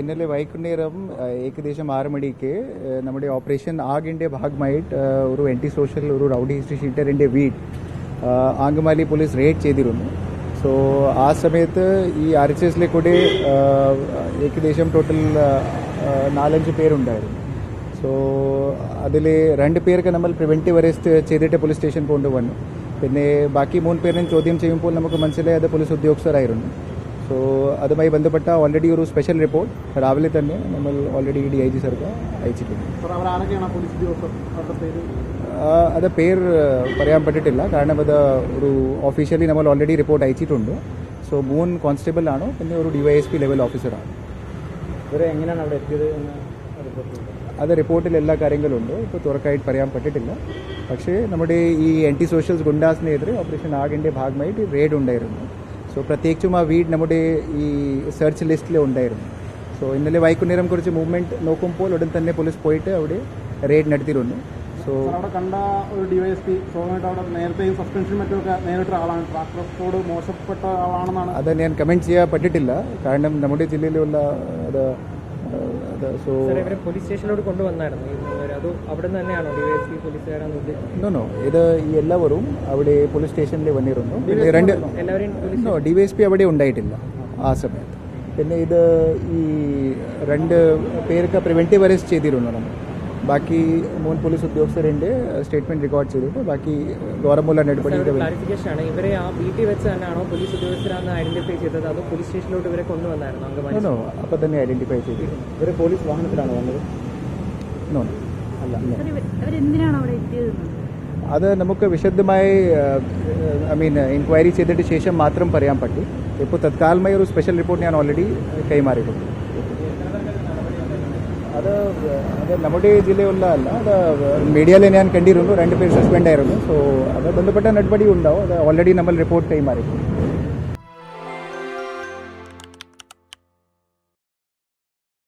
ഇന്നലെ വൈകുന്നേരം ഏകദേശം ആറ് മണിക്ക് നമ്മുടെ ഓപ്പറേഷൻ ആഗിന്റെ ഭാഗമായിട്ട് ഒരു ആന്റി സോഷ്യൽ ഒരു റൗഡി ഹിസ്റ്ററി ഷീറ്ററിന്റെ വീട് ആ, ആംഗമാലി പോലീസ് റെയ്ഡ് ചെയ്തിരുന്നു. സോ ആ സമയത്ത് ഈ ആർ എച്ച് എസിലെ കൂടെ ഏകദേശം ടോട്ടൽ നാലഞ്ച് പേരുണ്ടായിരുന്നു. സോ അതിൽ രണ്ട് പേർക്ക് നമ്മൾ പ്രിവെന്റീവ് അറസ്റ്റ് ചെയ്തിട്ട് പോലീസ് സ്റ്റേഷൻ കൊണ്ടുവന്നു. പിന്നെ ബാക്കി മൂന്ന് പേരിനും ചോദ്യം ചെയ്യുമ്പോൾ നമുക്ക് മനസ്സിലായത് പോലീസ് ഉദ്യോഗസ്ഥരായിരുന്നു. സോ അതുമായി ബന്ധപ്പെട്ട ഓൾറെഡി ഒരു സ്പെഷ്യൽ റിപ്പോർട്ട് രാവിലെ തന്നെ നമ്മൾ ഓൾറെഡി ഡി ഐ ജി സർക്ക് അയച്ചിട്ടുണ്ട്. അത് പേര് പറയാൻ പറ്റിട്ടില്ല. കാരണം അത് ഒരു ഓഫീഷ്യലി നമ്മൾ ഓൾറെഡി റിപ്പോർട്ട് അയച്ചിട്ടുണ്ട്. സോ മൂന്ന് കോൺസ്റ്റബിൾ ആണ്. പിന്നെ ഒരു ഡിവൈഎസ്പി ലെവൽ ഓഫീസറാണ് ഇവരെ എങ്ങനെയാണ് അവിടെ എത്തിയത് അത് റിപ്പോർട്ടിൽ എല്ലാ കാര്യങ്ങളും ഉണ്ട്. ഇപ്പോൾ തുറക്കായിട്ട് പറയാൻ പറ്റിട്ടില്ല. പക്ഷേ നമ്മുടെ ഈ ആന്റി സോഷ്യൽസ് ഗുണ്ടാസിനെതിരെ ഓപ്പറേഷൻ ആഗിന്റെ ഭാഗമായിട്ട് റെയ്ഡ് ഉണ്ടായിരുന്നു. സോ പ്രത്യേകിച്ചും ആ വീട് നമ്മുടെ ഈ സെർച്ച് ലിസ്റ്റിൽ ഉണ്ടായിരുന്നു. സോ ഇന്നലെ വൈകുന്നേരം കുറച്ച് മൂവ്മെന്റ് നോക്കുമ്പോൾ ഉടൻ തന്നെ പോലീസ് പോയിട്ട് അവിടെ റെയ്ഡ് നടത്തിയിരുന്നു സോ അവിടെ കണ്ട ഒരു ഡിവൈഎസ്പി സ്വാഭാവികമായിട്ട് അവിടെ നേരത്തെയും സസ്പെൻഷൻ മറ്റുമൊക്കെ നേരിട്ട ആളാണ്. ട്രാക്ടറോട് മോശപ്പെട്ട ആളാണെന്നാണ്. അത് ഞാൻ കമന്റ് ചെയ്യാൻ പറ്റിട്ടില്ല കാരണം നമ്മുടെ ജില്ലയിലുള്ള അത് സോ പോലീസ് കൊണ്ടുവന്നായിരുന്നു. അതോ അവിടെ തന്നെയാണോ? നോ ഇത് ഈ എല്ലാവരും അവിടെ പോലീസ് സ്റ്റേഷനിൽ വന്നിരുന്നു. രണ്ട് no D Y S P അവിടെ ഉണ്ടായിട്ടില്ല ആ സമയത്ത്. പിന്നെ ഇത് ഈ രണ്ട് പേർക്ക് പ്രിവെന്റീവ് അറസ്റ്റ് ചെയ്തിരുന്നു നമ്മൾ. ബാക്കി മൂന്ന് പോലീസ് ഉദ്യോഗസ്ഥരുണ്ട് സ്റ്റേറ്റ്മെന്റ് റെക്കോർഡ് ചെയ്തിട്ട് ബാക്കി ഗൗരവമുള്ള നടപടി ക്ലാരിഫിക്കേഷൻ ആണ്. ഇവരെ ആ വീട്ടിൽ വെച്ച് തന്നെയാണോ പോലീസ് ഉദ്യോഗസ്ഥരാണ് ഐഡന്റിഫൈ ചെയ്തത്? അതോ പോലീസ് സ്റ്റേഷനിലോട്ട് ഇവരെ കൊണ്ടുവന്നായിരുന്നു അപ്പൊ തന്നെ ഐഡന്റിഫൈ ചെയ്തു. ഇവരെ പോലീസ് വാഹനത്തിലാണ് വന്നത്? അത് നമുക്ക് വിശദമായി ഐ മീൻ എൻക്വയറി ചെയ്തിട്ട് ശേഷം മാത്രം പറയാൻ പറ്റും. ഇപ്പോൾ തത്കാലമായി ഒരു സ്പെഷ്യൽ റിപ്പോർട്ട് ഞാൻ ഓൾറെഡി കൈമാറിയിട്ടുണ്ട്. അത് അത് നമ്മുടെ ജില്ലയുള്ള അല്ല അത് മീഡിയയിൽ ഞാൻ കണ്ടിരുന്നു രണ്ട് പേര് സസ്പെൻഡ് ആയിരുന്നു. സോ അത് ബന്ധപ്പെട്ട നടപടി ഉണ്ടാവും. അത് ഓൾറെഡി നമ്മൾ റിപ്പോർട്ട് കൈമാറിയിട്ടുണ്ട്